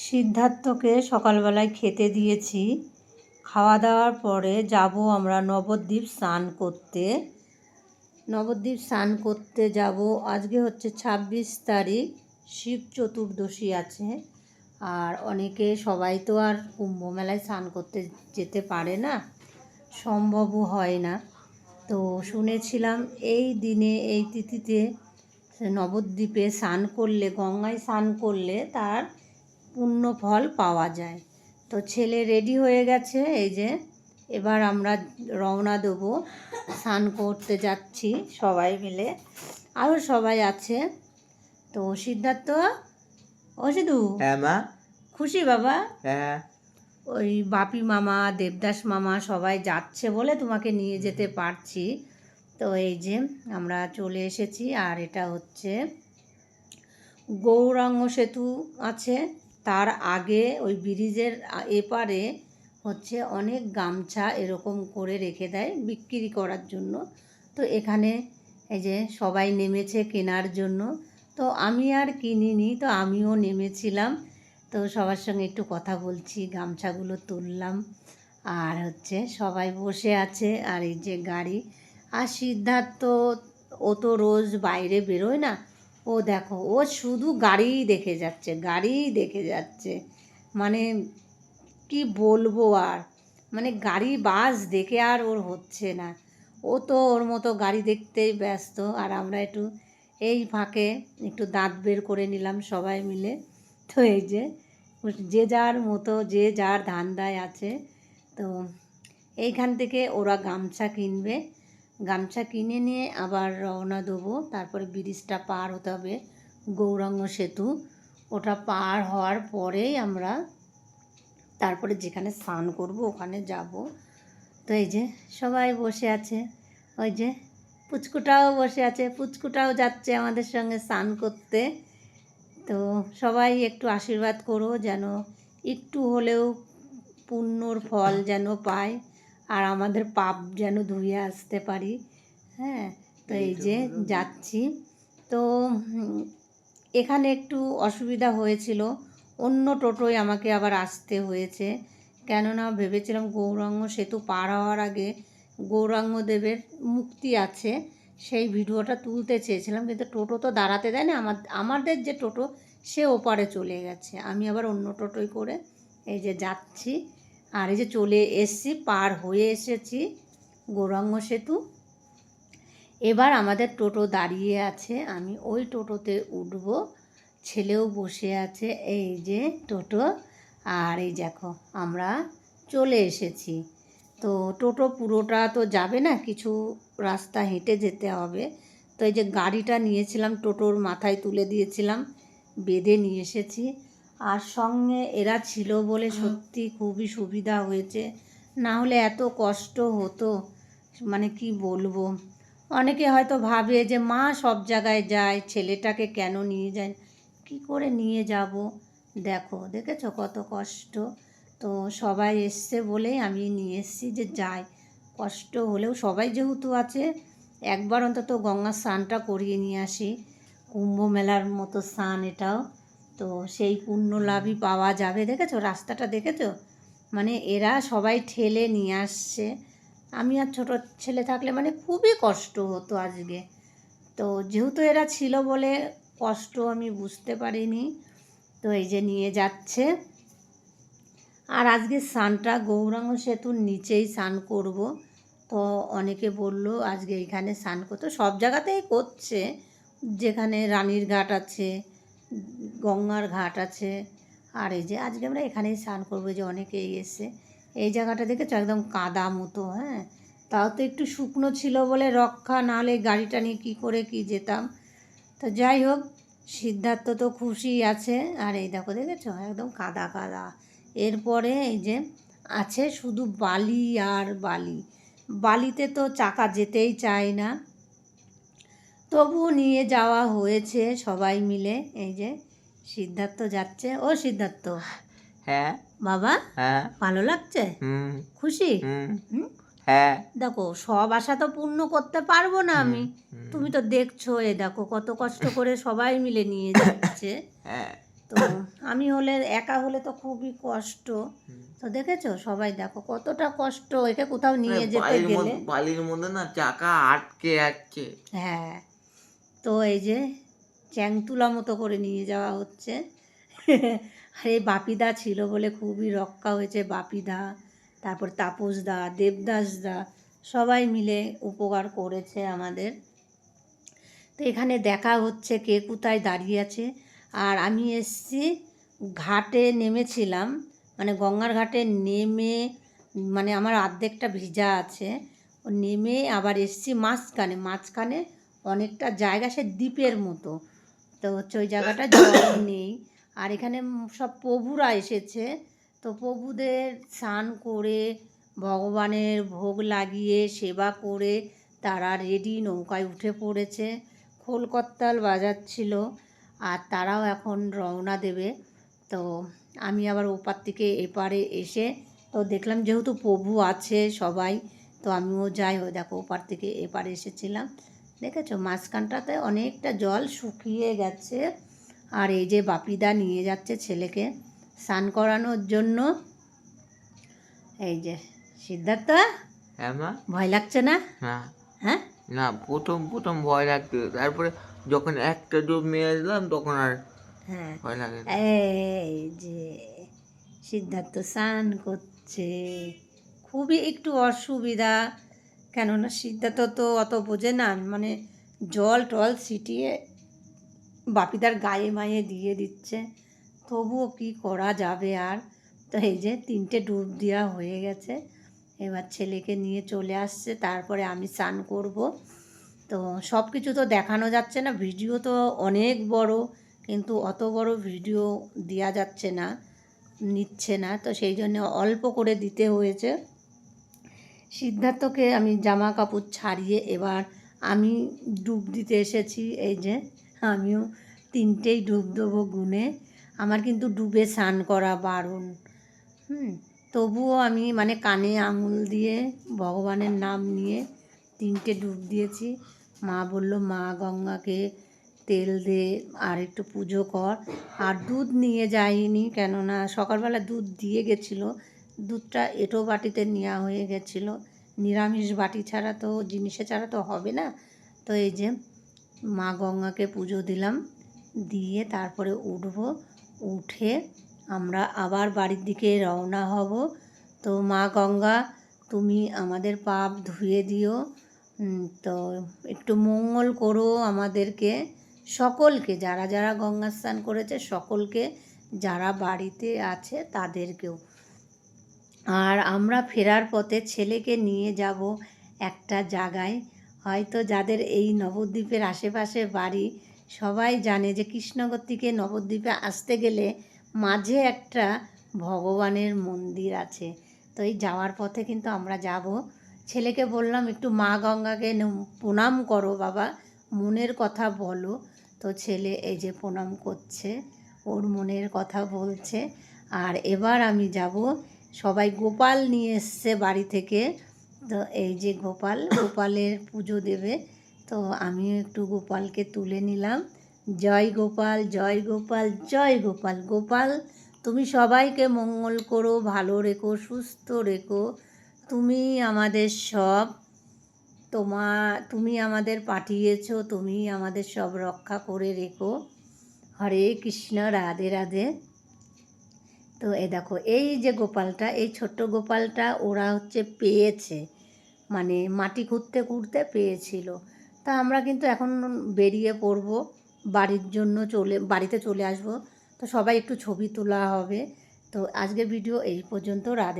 সিদ্ধার্থকে সকালবেলায় খেতে দিয়েছি। খাওয়া দাওয়ার পরে যাব আমরা নবদ্বীপ স্নান করতে। নবদ্বীপ স্নান করতে যাব। আজকে হচ্ছে ছাব্বিশ তারিখ, শিব চতুর্দশী আছে। আর অনেকে সবাই তো আর কুম্ভ মেলায় স্নান করতে যেতে পারে না, সম্ভবও হয় না। তো শুনেছিলাম এই দিনে, এই তিথিতে নবদ্বীপে স্নান করলে, গঙ্গায় স্নান করলে তার পুণ্য ফল পাওয়া যায়। তো ছেলে রেডি হয়ে গেছে এই যে এবার আমরা রওনা দেবো। স্নান করতে যাচ্ছি সবাই মিলে। আরও সবাই আছে। তো সিদ্ধার্থ ও সিধু? হ্যাঁ মা। খুশি বাবা? হ্যাঁ। ওই বাপি মামা দেবদাস মামা সবাই যাচ্ছে বলে তোমাকে নিয়ে যেতে পারছি। তো এই যে আমরা চলে এসেছি আর এটা হচ্ছে গৌরাঙ্গ সেতু আছে। তার আগে ওই ব্রিজের এপারে হচ্ছে অনেক গামছা এরকম করে রেখে দেয় বিক্রি করার জন্য। তো এখানে এই যে সবাই নেমেছে কেনার জন্য। তো আমি আর কিনিনি, তো আমিও নেমেছিলাম। তো সবার সঙ্গে একটু কথা বলছি, গামছাগুলো তুললাম। আর হচ্ছে সবাই বসে আছে, আর এই যে গাড়ি। আর সিদ্ধার্থ, ও তো রোজ বাইরে বেরোয় না ও দেখো, ও শুধু গাড়িই দেখে যাচ্ছে, গাড়িই দেখে যাচ্ছে। মানে কি বলব আর? মানে গাড়ি বাস দেখে আর ওর হচ্ছে না। ও তো ওর মতো গাড়ি দেখতেই ব্যস্ত। আর আমরা একটু এই ফাঁকে একটু দাঁত বের করে নিলাম সবাই মিলে। তো এই যে যে যার মতো, যে যার ধান্দায় আছে, তো এইখান থেকে ওরা গামছা কিনবে। গামছা কিনে নিয়ে আবার রওনা দেবো। তারপরে ব্রিজটা পার হতে হবে গৌরাঙ্গ সেতু। ওটা পার হওয়ার পরেই আমরা তারপরে যেখানে স্নান করব ওখানে যাব। তো এই যে সবাই বসে আছে। ওই যে পুচকুটাও বসে আছে। পুচকুটাও যাচ্ছে আমাদের সঙ্গে স্নান করতে। তো সবাই একটু আশীর্বাদ করো যেন একটু হলেও পুণ্যর ফল যেন পায়। আর আমাদের পাপ যেন ধুয়ে আসতে পারি। হ্যাঁ তো এই যে যাচ্ছি। তো এখানে একটু অসুবিধা হয়েছিল। অন্য টোটোয় আমাকে আবার আসতে হয়েছে। কেননা ভেবেছিলাম গৌরাঙ্গ সেতু পার হওয়ার আগে গৌরাঙ্গ দেবের মুক্তি আছে। সেই ভিডিওটা তুলতে চেয়েছিলাম, কিন্তু টোটো তো দাঁড়াতে দেয় না। আমার, আমাদের যে টোটো, সে ওপারে চলে গেছে। আমি আবার অন্য টোটোয় করে এই যে যাচ্ছি। আর এই যে চলে এসছি, পার হয়ে এসেছি গৌরাঙ্গ সেতু। এবার আমাদের টোটো দাঁড়িয়ে আছে, আমি ওই টোটোতে উঠব। ছেলেও বসে আছে, এই যে টোটো। আর এই দেখো, আমরা চলে এসেছি। তো টোটো পুরোটা তো যাবে না, কিছু রাস্তা হেঁটে যেতে হবে। তো এই যে গাড়িটা নিয়েছিলাম, টোটোর মাথায় তুলে দিয়েছিলাম, বেঁধে নিয়ে এসেছি। আর সঙ্গে এরা ছিল বলে সত্যি খুবই সুবিধা হয়েছে। না হলে এত কষ্ট হতো। মানে কি বলব? অনেকে হয়তো ভাবে যে মা সব জায়গায় যায় ছেলেটাকে কেন নিয়ে যায়? কি করে নিয়ে যাব? দেখো দেখেছ কত কষ্ট? তো সবাই এসছে বলেই আমি নিয়ে এসেছি যে যাই। কষ্ট হলেও সবাই যেহেতু আছে একবার অন্তত গঙ্গার স্নানটা করিয়ে নিয়ে আসি। কুম্ভ মেলার মতো স্নান এটাও। তো সেই পুণ্য লাভই পাওয়া যাবে, দেখেছ? রাস্তাটা দেখেছ? মানে এরা সবাই ঠেলে নিয়ে আসছে। আমি আর ছোটো ছেলে থাকলে মানে খুবই কষ্ট হতো আজকে। তো যেহেতু এরা ছিল বলে কষ্ট আমি বুঝতে পারিনি, তো এই যে নিয়ে যাচ্ছে। আর আজকে স্নানটা, গৌরাঙ্গ সেতুর নিচেই স্নান করব। তো অনেকে বলল, আজকে এইখানে স্নান করতে, সব জায়গাতেই করছে। যেখানে রানীর ঘাট আছে গঙ্গার ঘাট আছে। আর এই যে আজকে আমরা এখানেই স্নান করব যে অনেকেই এসে এই জায়গাটা দেখেছ? একদম কাদা মতো হ্যাঁ? তাও তো একটু শুকনো ছিল বলে রক্ষা, নাহলে গাড়িটা নিয়ে কী করে কি যেতাম। তো যাই হোক, সিদ্ধার্থ তো খুশি আছে। আর এই দেখো, দেখেছ? একদম কাদা কাদা। এরপরে এই যে আছে শুধু বালি আর বালি। বালিতে তো চাকা যেতেই চায় না। তবু নিয়ে যাওয়া হয়েছে সবাই মিলে। এই যে সিদ্ধার্থ যাচ্ছে। ও সিদ্ধার্থ। হ্যাঁ। বাবা হ্যাঁ। ভালো লাগছে? খুশি? হ্যাঁ। দেখো সব আশা তো পূর্ণ করতে পারব না আমি। তুমি তো দেখছ এ দেখো কত কষ্ট করে সবাই মিলে নিয়ে যাচ্ছে। হ্যাঁ। তো আমি হলে একা হলে তো খুবই কষ্ট। তো দেখেছ? সবাই দেখো কতটা কষ্ট। একে কোথাও নিয়ে মানে যেতে গেলে। বালির মধ্যে না চাকা আটকে যাচ্ছে। হ্যাঁ। তো এই যে চ্যাংতুলা মতো করে নিয়ে যাওয়া হচ্ছে। আর এই বাপিদা ছিল বলে খুবই রক্ষা হয়েছে বাপিদা, তারপর তাপসদা, দেবদাসদা, সবাই মিলে উপকার করেছে আমাদের। তো এখানে দেখা হচ্ছে কে কোথায় দাঁড়িয়ে আছে। আর আমি এসছি ঘাটে নেমেছিলাম মানে গঙ্গার ঘাটে নেমে মানে আমার অর্ধেকটা ভিজা আছে। নেমে আবার এসছি মাঝখানে মাঝখানে অনেকটা জায়গা সে দ্বীপের মতো। তো হচ্ছে ওই জায়গাটা জল নেই। আর এখানে সব প্রভুরা এসেছে। তো প্রভুদের স্নান করে ভগবানের ভোগ লাগিয়ে সেবা করে তারা রেডি নৌকায় উঠে পড়েছে। খোলকত্তাল বাজাচ্ছিল। আর তারাও এখন রওনা দেবে। তো আমি আবার ওপার থেকে এপারে এসে তো দেখলাম যেহেতু প্রভু আছে সবাই তো আমিও যাই ও দেখো ওপার থেকে এপারে এসেছিলাম। দেখেছ? মাঝখানটাতে অনেকটা জল শুকিয়ে গেছে। আর এই যে বাপিদা নিয়ে যাচ্ছে ছেলেকে স্নান করানোর জন্য। এই যে সিদ্ধার্থ? হ্যাঁ মা? ভয় লাগছে না? না। হ্যাঁ? না প্রথম প্রথম ভয় লাগতো তারপরে যখন একটা ডুব মেরে দিলাম তখন আর হ্যাঁ। ভয় লাগে এই যে সিদ্ধার্থ স্নান করছে। খুবই একটু অসুবিধা। কেননা সিদ্ধার্থ তো অত বোঝে না মানে জল টল ছিটিয়ে বাপিদার গায়ে মায়ে দিয়ে দিচ্ছে। তবুও কি করা যাবে আর? তো এই যে তিনটে ডুব দেওয়া হয়ে গেছে, এবার ছেলেকে নিয়ে চলে আসছে, তারপরে আমি স্নান করব। তো সব কিছু তো দেখানো যাচ্ছে না, ভিডিও তো অনেক বড়, কিন্তু অত বড় ভিডিও দেওয়া যাচ্ছে না, নিচ্ছে না। তো সেই জন্য অল্প করে দিতে হয়েছে। সিদ্ধার্থকে আমি জামা কাপড় ছাড়িয়ে এবার আমি ডুব দিতে এসেছি। এই যে, আমিও তিনটেই ডুব দেবো গুনে। আমার কিন্তু ডুবে স্নান করা বারণ। হুম, তবুও আমি মানে কানে আঙুল দিয়ে ভগবানের নাম নিয়ে তিনটে ডুব দিয়েছি। মা বলল, মা গঙ্গাকে তেল দে, আর একটু পুজো কর। আর দুধ নিয়ে যাইনি কেননা সকালবেলা দুধ দিয়ে গেছিল। দুধটা এঁটো বাটিতে নেওয়া হয়ে গেছিল। নিরামিষ বাটি ছাড়া তো, জিনিসে ছাড়া তো হবে না। তো এই যে মা গঙ্গাকে পুজো দিলাম, দিয়ে তারপরে উঠবো। উঠে আমরা আবার বাড়ির দিকে রওনা হব। তো মা গঙ্গা, তুমি আমাদের পাপ ধুয়ে দিও। তো একটু মঙ্গল করো আমাদেরকে। সকলকে, যারা যারা গঙ্গা স্নান করেছে, সকলকে, যারা বাড়িতে আছে, তাদেরকেও। আর আমরা ফেরার পথে ছেলেকে নিয়ে যাব একটা জায়গায়। হয়তো যাদের এই নবদ্বীপের আশেপাশে বাড়ি, সবাই জানে যে কৃষ্ণনগর থেকে নবদ্বীপে আসতে গেলে মাঝে একটা ভগবানের মন্দির আছে। তো এই যাওয়ার পথে কিন্তু আমরা যাব। ছেলেকে বললাম, একটু মা গঙ্গাকে প্রণাম করো বাবা, মনের কথা বলো। তো ছেলে এই যে প্রণাম করছে, ওর মনের কথা বলছে। আর এবার আমি যাব সবাই গোপাল নিয়ে এসছে বাড়ি থেকে। তো এই যে গোপাল, গোপালের পুজো দেবে। তো আমিও একটু গোপালকে তুলে নিলাম। জয় গোপাল জয় গোপাল জয় গোপাল। গোপাল, তুমি সবাইকে মঙ্গল করো, ভালো রেখো, সুস্থ রেখো। তুমি আমাদের সব তোমা, তুমি আমাদের পাঠিয়েছো, তুমি আমাদের সব রক্ষা করে রেখো। হরে কৃষ্ণ, রাধে রাধে। তো এ দেখো, এই যে গোপালটা, এই ছোট্ট গোপালটা ওরা হচ্ছে পেয়েছে। মানে মাটি খুঁড়তে খুঁড়তে পেয়েছিল। তা আমরা কিন্তু এখন বেরিয়ে পড়ব, বাড়ির জন্য চলে, বাড়িতে চলে আসব। তো সবাই একটু ছবি তোলা হবে। তো আজকের ভিডিও এই পর্যন্ত, রাধে